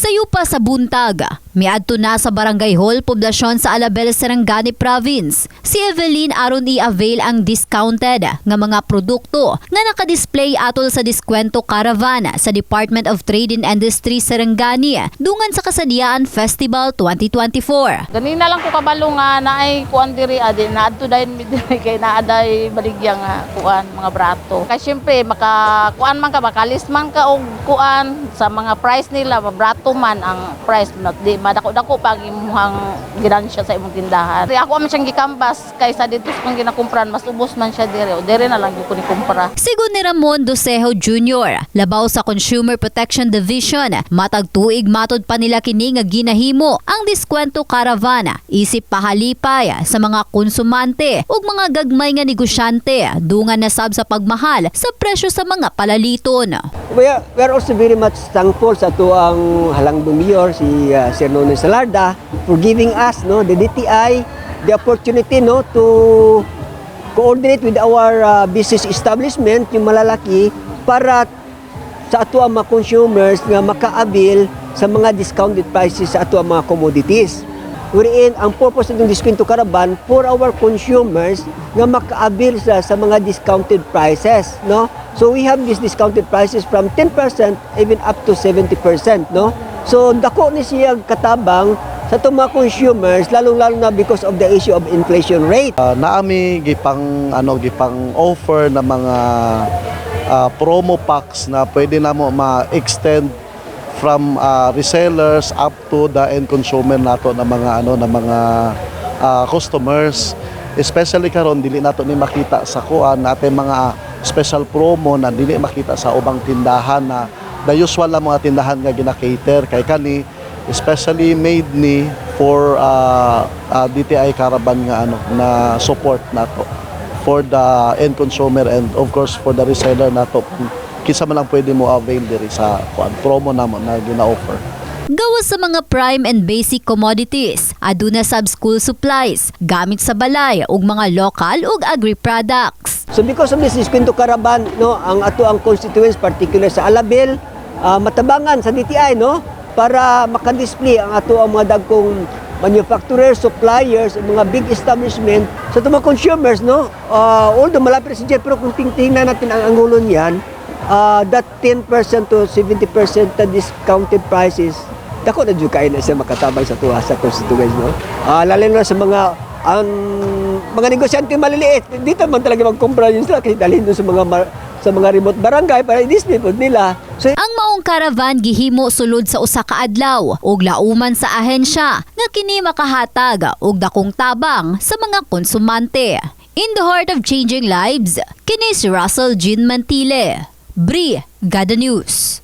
Sayo pa sa buntag, miadto na sa Barangay Hall, poblasyon sa Alabel, Sarangani Province. Si Evelyn aron i-avail ang discounted nga mga produkto nga nakadisplay atol sa Diskwento Caravan sa Department of Trade and Industry Sarangani dungan sa Kasadiyaan Festival 2024. Ganina lang ko kabalo nga naay kuan diri adi na adto dayon mi diri kay baligya nga kuan mga brato. Kay syempre maka kuan man ka makalis man ka og kuan sa mga price nila brato man ang price not di madako-dako pag imuhang ginansya sa imong tindahan. Di ako man siyang gikambas kaysa dito sa kung ginakumpran mas ubos man siya diri o diri na lang gyud ko ni kumpra. Sigon ni Ramon Dosejo Jr., labaw sa Consumer Protection Division, matag tuig matod pa nila kini nga ginahimo ang diskwento caravana isip pahalipay sa mga konsumante ug mga gagmay nga negosyante dungan na sab sa pagmahal sa presyo sa mga palaliton. We are, we are also very much thankful sa to ang halangdong mayor si uh, Sir Nonoy Salarda for giving us no the DTI the opportunity no to coordinate with our uh, business establishment yung malalaki para sa ato ang mga consumers nga makaabil sa mga discounted prices sa ato ang mga commodities. Wherein, ang purpose ng Diskwento Caravan for our consumers nga makaabil sa, sa mga discounted prices, no? So we have these discounted prices from 10% even up to 70%, no? So dako ni siya katabang sa mga consumers lalong-lalo na because of the issue of inflation rate. Uh, naami gipang ano gipang offer na mga uh, promo packs na pwede na mo ma-extend from uh, resellers up to the end consumer nato na mga ano na mga uh, customers especially karon dili nato ni makita sa kuan natin mga special promo na dili makita sa ubang tindahan na the usual lang mga tindahan nga gina-cater kay kani especially made ni for uh, uh, DTI Caravan nga ano na support nato for the end consumer and of course for the reseller nato kinsa man lang pwede mo avail diri sa kuan promo namo na gina-offer Gawas sa mga prime and basic commodities, aduna sab school supplies, gamit sa balay ug mga local ug agri-products. So because of this Diskwento Caravan, no, ang ato ang constituents particular sa Alabel, ah, matabangan sa DTI, no, para makadisplay ang ato ang mga dagkong manufacturers, suppliers, mga big establishment sa mga consumers, no. Ah, although malapit si Jeff, pero kung tingnan natin ang angulo niyan, ah, that 10% to 70% na discounted prices, dako na dyan kain na siya makatabang sa tuwa sa constituents, no. Ah, lalo na sa mga ang mga negosyante maliliit, dito man talaga magkumpra yun sila kasi dalhin doon sa mga sa mga remote barangay para po nila. So Ang maong caravan gihimo sulod sa usa ka adlaw ug lauman sa ahensya nga kini makahatag og dakong tabang sa mga konsumante. In the heart of changing lives, kini si Russell Jean Mantile. Bri, Gada News.